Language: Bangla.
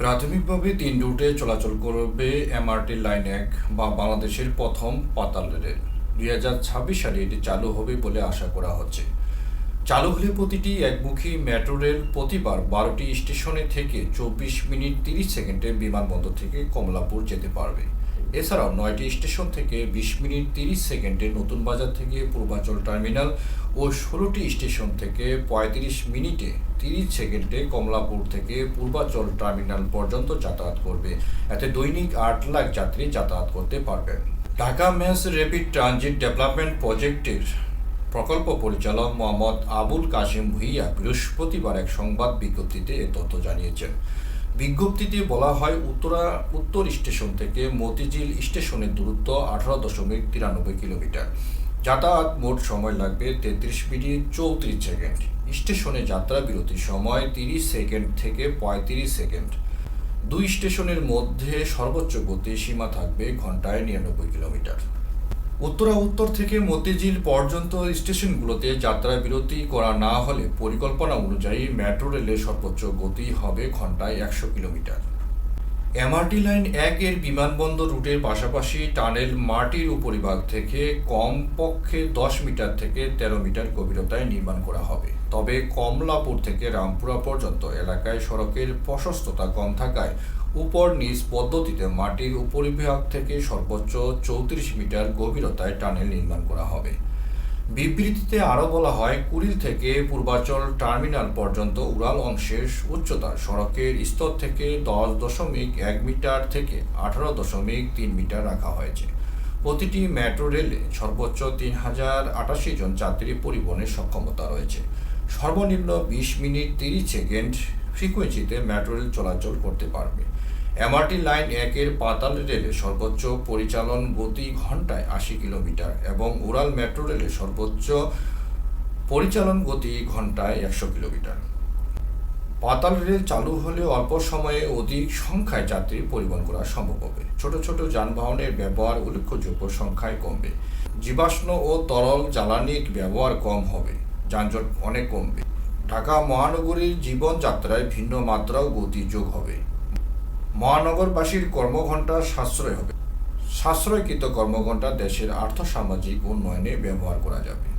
প্রাথমিকভাবে তিন রুটে চলাচল করবে এমআরটি লাইন এক বা বাংলাদেশের প্রথম পাতাল রেল। দুই হাজার ছাব্বিশ সালে এটি চালু হবে বলে আশা করা হচ্ছে। চালু হলে প্রতিটি একমুখী মেট্রো রেল প্রতিবার বারোটি স্টেশনে থেকে চব্বিশ মিনিট তিরিশ সেকেন্ডে বিমানবন্দর থেকে কমলাপুর যেতে পারবে। এছাড়াও নয়টি স্টেশন থেকে বিশ মিনিট তিরিশ সেকেন্ডে নতুন বাজার থেকে পূর্বাঞ্চল টার্মিনাল ও ষোলোটি স্টেশন থেকে পঁয়ত্রিশ মিনিটে তিরিশ সেকেন্ডে কমলাপুর থেকে পূর্বাঞ্চল টার্মিনাল পর্যন্ত যাতায়াত করবে। এতে দৈনিক আট লাখ যাত্রী যাতায়াত করতে পারবেন Dhaka mass rapid transit development প্রজেক্টের প্রকল্প পরিচালক মোহাম্মদ আবুল কাশিম ভুইয়া বৃহস্পতিবার এক সংবাদ বিজ্ঞপ্তিতে এ তথ্য জানিয়েছেন। বিজ্ঞপ্তিতে বলা হয় উত্তরা, উত্তর স্টেশন থেকে মতিঝিল স্টেশনের দূরত্ব আঠারো দশমিক তিরানব্বই কিলোমিটার। যাতায়াত মোট সময় লাগবে তেত্রিশ মিনিট চৌত্রিশ সেকেন্ড। স্টেশনে যাত্রা বিরতির সময় তিরিশ সেকেন্ড থেকে পঁয়ত্রিশ সেকেন্ড। দুই স্টেশনের মধ্যে সর্বোচ্চ গতি সীমা থাকবে ঘন্টায় নিরানব্বই কিলোমিটার। উত্তরা উত্তর থেকে মতিঝিল পর্যন্ত স্টেশনগুলোতে যাত্রা বিরতি করা না হলে পরিকল্পনা অনুযায়ী মেট্রো রেলের সর্বোচ্চ গতি হবে ঘন্টায় একশো কিলোমিটার। এমআরটি লাইন এক এর বিমানবন্দর রুটের পাশাপাশি টানেল মাটির উপরিভাগ থেকে কমপক্ষে দশ মিটার থেকে তেরো মিটার গভীরতায় নির্মাণ করা হবে। তবে কমলাপুর থেকে রামপুরা পর্যন্ত এলাকায় সড়কের প্রশস্ততা কম থাকায় উপর নিচ পদ্ধতিতে মাটির উপরিভাগ থেকে সর্বোচ্চ চৌত্রিশ মিটার গভীরতায় টানেল নির্মাণ করা হবে। বিবৃতিতে আরও বলা হয়, কুড়িল থেকে পূর্বাচল টার্মিনাল পর্যন্ত উড়াল অংশের উচ্চতা সড়কের স্তর থেকে দশ দশমিক এক মিটার থেকে আঠারো দশমিক তিন মিটার রাখা হয়েছে। প্রতিটি মেট্রো রেলে সর্বোচ্চ তিন হাজার আটাশি জন যাত্রী পরিবহনের সক্ষমতা রয়েছে। সর্বনিম্ন বিশ মিনিট তিরিশ সেকেন্ড ফ্রিকোয়েন্সিতে মেট্রো রেল চলাচল করতে পারবে। এমআরটি লাইন একের পাতাল রেলে সর্বোচ্চ পরিচালন গতি ঘন্টায় আশি কিলোমিটার এবং উড়াল মেট্রো রেলের সর্বোচ্চ পরিচালন গতি ঘন্টায় একশো কিলোমিটার। পাতাল রেল চালু হলে অল্প সময়ে অধিক সংখ্যায় যাত্রী পরিবহন করা সম্ভব হবে। ছোট ছোট যানবাহনের ব্যবহার উল্লেখযোগ্য সংখ্যায় কমবে। জীবাশ্ম ও তরল জ্বালানির ব্যবহার কম হবে। যানজট অনেক কমবে। ঢাকা মহানগরীর জীবনযাত্রায় ভিন্ন মাত্রাও গতি যোগ হবে। মহানগরবাসীর কর্মঘণ্টা সাশ্রয় হবে। সাশ্রয়কৃত কর্মঘণ্টা দেশের আর্থসামাজিক উন্নয়নে ব্যবহার করা যাবে।